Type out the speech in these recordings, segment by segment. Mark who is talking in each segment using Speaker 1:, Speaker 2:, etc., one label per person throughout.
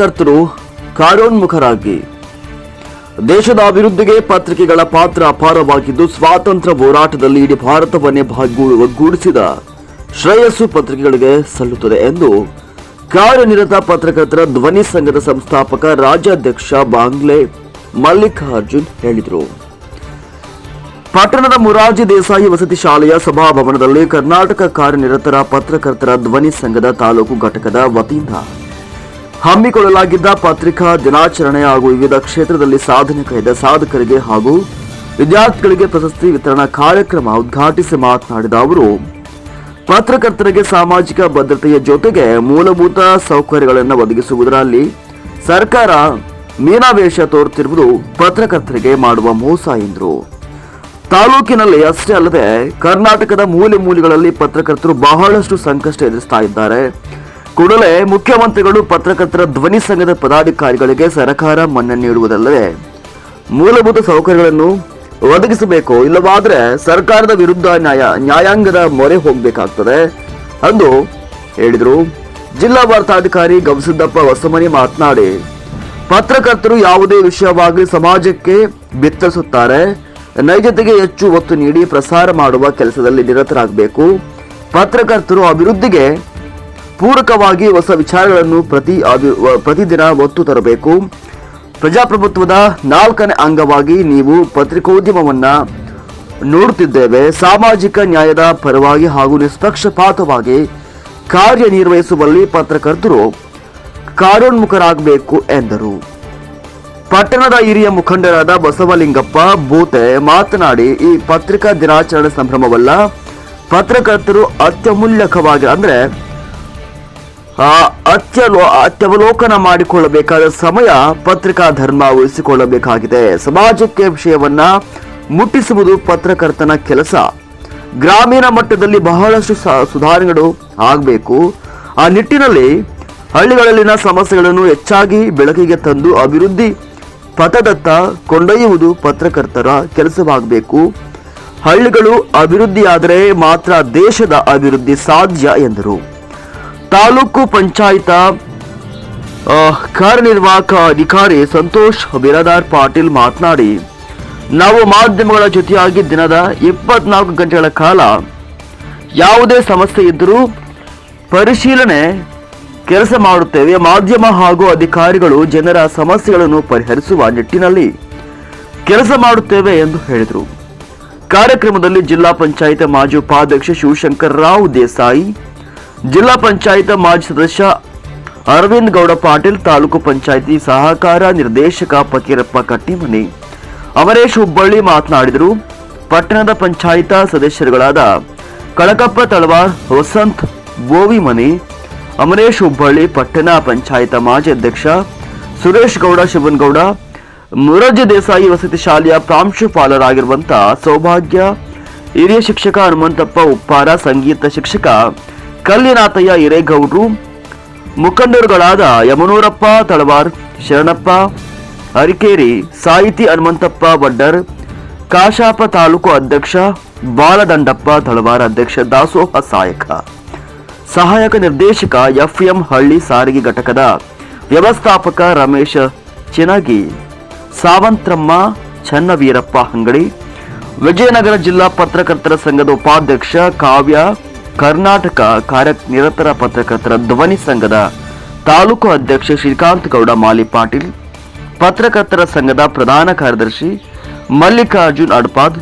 Speaker 1: ಕರ್ತರು ಕಾರ್ಯೋನ್ಮುಖರಾಗಿ. ದೇಶದ ಅಭಿವೃದ್ಧಿಗೆ ಪತ್ರಿಕೆಗಳ ಪಾತ್ರ ಅಪಾರವಾಗಿದ್ದು ಸ್ವಾತಂತ್ರ್ಯ ಹೋರಾಟದಲ್ಲಿ ಇಡೀ ಭಾರತವನ್ನೇ ಒಗ್ಗೂಡಿಸಿದ ಶ್ರೇಯಸ್ಸು ಪತ್ರಿಕೆಗಳಿಗೆ ಸಲ್ಲುತ್ತದೆ ಎಂದು ಕಾರ್ಯನಿರತ ಪತ್ರಕರ್ತರ ಧ್ವನಿ ಸಂಘದ ಸಂಸ್ಥಾಪಕ ರಾಜ್ಯಾಧ್ಯಕ್ಷ ಬಾಂಗ್ಲೆ ಮಲ್ಲಿಕಾರ್ಜುನ್ ಹೇಳಿದರು. ಪಟ್ಟಣದ ಮುರಾರ್ಜಿ ದೇಸಾಯಿ ವಸತಿ ಶಾಲೆಯ ಸಭಾಭವನದಲ್ಲಿ ಕರ್ನಾಟಕ ಕಾರ್ಯನಿರತರ ಪತ್ರಕರ್ತರ ಧ್ವನಿ ಸಂಘದ ತಾಲೂಕು ಘಟಕದ ವತಿಯಿಂದ ಹಮ್ಮಿಕೊಳ್ಳಲಾಗಿದ್ದ ಪತ್ರಿಕಾ ದಿನಾಚರಣೆ ಹಾಗೂ ವಿವಿಧ ಕ್ಷೇತ್ರದಲ್ಲಿ ಸಾಧನೆ ಕೈದ ಸಾಧಕರಿಗೆ ಹಾಗೂ ವಿದ್ಯಾರ್ಥಿಗಳಿಗೆ ಪ್ರಶಸ್ತಿ ವಿತರಣಾ ಕಾರ್ಯಕ್ರಮ ಉದ್ಘಾಟಿಸಿ ಮಾತನಾಡಿದ ಅವರು, ಪತ್ರಕರ್ತರಿಗೆ ಸಾಮಾಜಿಕ ಭದ್ರತೆಯ ಜೊತೆಗೆ ಮೂಲಭೂತ ಸೌಕರ್ಯಗಳನ್ನು ಒದಗಿಸುವುದರಲ್ಲಿ ಸರ್ಕಾರ ಮೀನಾವೇಶ ತೋರುತ್ತಿರುವುದು ಪತ್ರಕರ್ತರಿಗೆ ಮಾಡುವ ಮೋಸ ಎಂದರು. ತಾಲೂಕಿನಲ್ಲಿ ಅಷ್ಟೇ ಅಲ್ಲದೆ ಕರ್ನಾಟಕದ ಮೂಲೆ ಮೂಲೆಗಳಲ್ಲಿ ಪತ್ರಕರ್ತರು ಬಹಳಷ್ಟು ಸಂಕಷ್ಟ ಎದುರಿಸ್ತಾ ಇದ್ದಾರೆ. ಕೂಡಲೇ ಮುಖ್ಯಮಂತ್ರಿಗಳು ಪತ್ರಕರ್ತರ ಧ್ವನಿ ಸಂಘದ ಪದಾಧಿಕಾರಿಗಳಿಗೆ ಸರ್ಕಾರ ಮನ್ನಣೆ ನೀಡುವುದಲ್ಲದೆ ಮೂಲಭೂತ ಸೌಕರ್ಯಗಳನ್ನು ಒದಗಿಸಬೇಕು, ಇಲ್ಲವಾದರೆ ಸರ್ಕಾರದ ವಿರುದ್ಧ ನ್ಯಾಯ, ನ್ಯಾಯಾಂಗದ ಮೊರೆ ಹೋಗಬೇಕಾಗ್ತದೆ ಎಂದು ಹೇಳಿದರು. ಜಿಲ್ಲಾ ವಾರ್ತಾಧಿಕಾರಿ ಗವಿಸಿದ್ದಪ್ಪ ಹೊಸಮನಿ ಮಾತನಾಡಿ, ಪತ್ರಕರ್ತರು ಯಾವುದೇ ವಿಷಯವಾಗಿ ಸಮಾಜಕ್ಕೆ ಬಿತ್ತರಿಸುತ್ತಾರೆ. ನೈಜತೆಗೆ ಹೆಚ್ಚು ಒತ್ತು ನೀಡಿ ಪ್ರಸಾರ ಮಾಡುವ ಕೆಲಸದಲ್ಲಿ ನಿರತರಾಗಬೇಕು. ಪತ್ರಕರ್ತರು ಅಭಿವೃದ್ಧಿಗೆ ಪೂರಕವಾಗಿ ಹೊಸ ವಿಚಾರಗಳನ್ನು ಪ್ರತಿ ಪ್ರತಿದಿನ ಒತ್ತು ತರಬೇಕು. ಪ್ರಜಾಪ್ರಭುತ್ವದ ನಾಲ್ಕನೇ ಅಂಗವಾಗಿ ನೀವು ಪತ್ರಿಕೋದ್ಯಮವನ್ನ ನೋಡುತ್ತಿದ್ದೇವೆ. ಸಾಮಾಜಿಕ ನ್ಯಾಯದ ಪರವಾಗಿ ಹಾಗೂ ನಿಷ್ಪಕ್ಷಪಾತವಾಗಿ ಕಾರ್ಯನಿರ್ವಹಿಸುವಲ್ಲಿ ಪತ್ರಕರ್ತರು ಕಾರ್ಯೋನ್ಮುಖರಾಗಬೇಕು ಎಂದರು. ಪಟ್ಟಣದ ಹಿರಿಯ ಮುಖಂಡರಾದ ಬಸವಲಿಂಗಪ್ಪ ಬೂತೆ ಮಾತನಾಡಿ, ಈ ಪತ್ರಿಕಾ ದಿನಾಚರಣೆ ಸಂಭ್ರಮವಲ್ಲ. ಪತ್ರಕರ್ತರು ಅತ್ಯಮೂಲ್ಯಕವಾಗಿ ಅಂದ್ರೆ ಅತ್ಯಲೋ ಅತ್ಯವಲೋಕನ ಮಾಡಿಕೊಳ್ಳಬೇಕಾದ ಸಮಯ ಪತ್ರಿಕಾ ಧರ್ಮ ಉಳಿಸಿಕೊಳ್ಳಬೇಕಾಗಿದೆ. ಸಮಾಜಕ್ಕೆ ವಿಷಯವನ್ನ ಮುಟ್ಟಿಸುವುದು ಪತ್ರಕರ್ತನ ಕೆಲಸ. ಗ್ರಾಮೀಣ ಮಟ್ಟದಲ್ಲಿ ಬಹಳಷ್ಟು ಸುಧಾರಣೆಗಳು ಆಗಬೇಕು. ಆ ನಿಟ್ಟಿನಲ್ಲಿ ಹಳ್ಳಿಗಳಲ್ಲಿನ ಸಮಸ್ಯೆಗಳನ್ನು ಹೆಚ್ಚಾಗಿ ಬೆಳಕಿಗೆ ತಂದು ಅಭಿವೃದ್ಧಿ ಪಥದತ್ತ ಕೊಂಡೊಯ್ಯುವುದು ಪತ್ರಕರ್ತರ ಕೆಲಸವಾಗಬೇಕು. ಹಳ್ಳಿಗಳು ಅಭಿವೃದ್ಧಿಯಾದರೆ ಮಾತ್ರ ದೇಶದ ಅಭಿವೃದ್ಧಿ ಸಾಧ್ಯ ಎಂದರು. ತಾಲೂಕು ಪಂಚಾಯತ ಕಾರ್ಯನಿರ್ವಾಹಕ ಅಧಿಕಾರಿ ಸಂತೋಷ್ ಬಿರಾದಾರ್ ಪಾಟೀಲ್ ಮಾತನಾಡಿ, ನಾವು ಮಾಧ್ಯಮಗಳ ಜೊತೆಯಾಗಿ ದಿನದ ಇಪ್ಪತ್ನಾಲ್ಕು ಗಂಟೆಗಳ ಕಾಲ ಯಾವುದೇ ಸಮಸ್ಯೆ ಇದ್ದರೂ ಪರಿಶೀಲನೆ ಕೆಲಸ ಮಾಡುತ್ತೇವೆ. ಮಾಧ್ಯಮ ಹಾಗೂ ಅಧಿಕಾರಿಗಳು ಜನರ ಸಮಸ್ಯೆಗಳನ್ನು ಪರಿಹರಿಸುವ ನಿಟ್ಟಿನಲ್ಲಿ ಕೆಲಸ ಮಾಡುತ್ತೇವೆ ಎಂದು ಹೇಳಿದರು. ಕಾರ್ಯಕ್ರಮದಲ್ಲಿ ಜಿಲ್ಲಾ ಪಂಚಾಯತ್ ಮಾಜಿ ಉಪಾಧ್ಯಕ್ಷ ಶಿವಶಂಕರ್ ರಾವ್ ದೇಸಾಯಿ ಜಿಲ್ಲಾ ಪಂಚಾಯತ್ ಮಾಜಿ ಸದಸ್ಯ ಅರವಿಂದ್ ಗೌಡ ಪಾಟೀಲ್ ತಾಲೂಕು ಪಂಚಾಯಿತಿ ಸಹಕಾರ ನಿರ್ದೇಶಕ ಫಕೀರಪ್ಪ ಕಟ್ಟಿಮನಿ ಅಮರೇಶ್ ಹುಬ್ಬಳ್ಳಿ ಮಾತನಾಡಿದರು. ಪಟ್ಟಣದ ಪಂಚಾಯತ ಸದಸ್ಯರುಗಳಾದ ಕಳಕಪ್ಪ ತಳವಾರ್ ವಸಂತ್ ಬೋವಿಮನಿ ಅಮರೇಶ್ ಹುಬ್ಬಳ್ಳಿ, ಪಟ್ಟಣ ಪಂಚಾಯತ ಮಾಜಿ ಅಧ್ಯಕ್ಷ ಸುರೇಶ್ ಗೌಡ, ಶಿವನ್ಗೌಡ, ಮುರಜ ದೇಸಾಯಿ ವಸತಿ ಶಾಲೆಯ ಪ್ರಾಂಶುಪಾಲರಾಗಿರುವಂತಹ ಸೌಭಾಗ್ಯ ಹಿರಿಯ ಶಿಕ್ಷಕ ಹನುಮಂತಪ್ಪ ಉಪ್ಪಾರ, ಸಂಗೀತ ಶಿಕ್ಷಕ ಕಲ್ಲಿನಾಥಯ್ಯ ಹಿರೇಗೌಡ್ರು, ಮುಖಂಡರುಗಳಾದ ಯಮನೂರಪ್ಪ ತಳವಾರ್, ಶರಣಪ್ಪ ಅರಿಕೇರಿ ಸಾಹಿತಿ ಹನುಮಂತಪ್ಪ ವಡ್ಡರ್, ಕಾಶಾಪ ತಾಲೂಕು ಅಧ್ಯಕ್ಷ ಬಾಲದಂಡಪ್ಪ ತಳವಾರ, ಅಧ್ಯಕ್ಷ ದಾಸೋಹ ಸಹಾಯಕ ಸಹಾಯಕ ನಿರ್ದೇಶಕ ಎಫ್ಎಂ ಹಳ್ಳಿ ಸಾರಿಗೆ ಘಟಕದ ವ್ಯವಸ್ಥಾಪಕ ರಮೇಶ ಚಿನಗಿ ಸಾವಂತ್ರಮ್ಮ ಚನ್ನವೀರಪ್ಪ ಅಂಗಡಿ, ವಿಜಯನಗರ ಜಿಲ್ಲಾ ಪತ್ರಕರ್ತರ ಸಂಘದ ಉಪಾಧ್ಯಕ್ಷ ಕಾವ್ಯ ಕರ್ನಾಟಕ ಕಾರ್ಯನಿರತರ ಪತ್ರಕರ್ತರ ಧ್ವನಿ ಸಂಘದ ತಾಲೂಕು ಅಧ್ಯಕ್ಷ ಶ್ರೀಕಾಂತ್ ಗೌಡ, ಮಾಲಿ ಪಾಟೀಲ್, ಪತ್ರಕರ್ತರ ಸಂಘದ ಪ್ರಧಾನ ಕಾರ್ಯದರ್ಶಿ ಮಲ್ಲಿಕಾರ್ಜುನ್ ಅಡ್ಪಾದ್,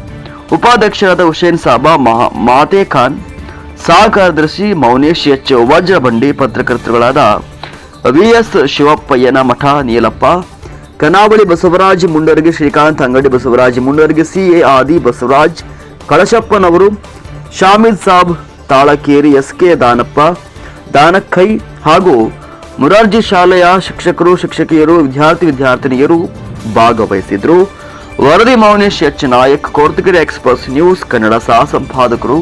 Speaker 1: ಉಪಾಧ್ಯಕ್ಷರಾದ ಹುಸೇನ್ ಸಾಬಾ, ಮಹಾ ಮಾತೆ ಖಾನ್, ಸಹ ಕಾರ್ಯದರ್ಶಿ ಮೌನೇಶ್ ಎಚ್ ವಜ್ರಬಂಡಿ, ಪತ್ರಕರ್ತರುಗಳಾದ ವಿ ಎಸ್ ಶಿವಪ್ಪಯ್ಯನ ಮಠ, ನೀಲಪ್ಪ, ಕನಾವಳಿ ಬಸವರಾಜ್ ಮುಂಡರ್ಗಿ ಶ್ರೀಕಾಂತ್, ಅಂಗಡಿ ಬಸವರಾಜ್ ಮುಂಡರ್ಗೆ ಸಿ ಎ ಆದಿ ಬಸವರಾಜ್, ಕಳಶಪ್ಪನವರು, ಶಾಮಿದ್ ಸಾಬ್ ತಾಳಕೇರಿ ಎಸ್ ಕೆ ದಾನಪ್ಪ, ದಾನಕ್ಕೈ ಹಾಗೂ ಮುರಾರ್ಜಿ ಶಾಲೆಯ ಶಿಕ್ಷಕರು, ಶಿಕ್ಷಕಿಯರು, ವಿದ್ಯಾರ್ಥಿ ವಿದ್ಯಾರ್ಥಿನಿಯರು ಭಾಗವಹಿಸಿದ್ರು. ವರದಿ Mounesh H. Nayak Kortagiri express news Kannada ಸಹ ಸಂಪಾದಕರು.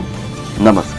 Speaker 1: ನಮಸ್ಕಾರ.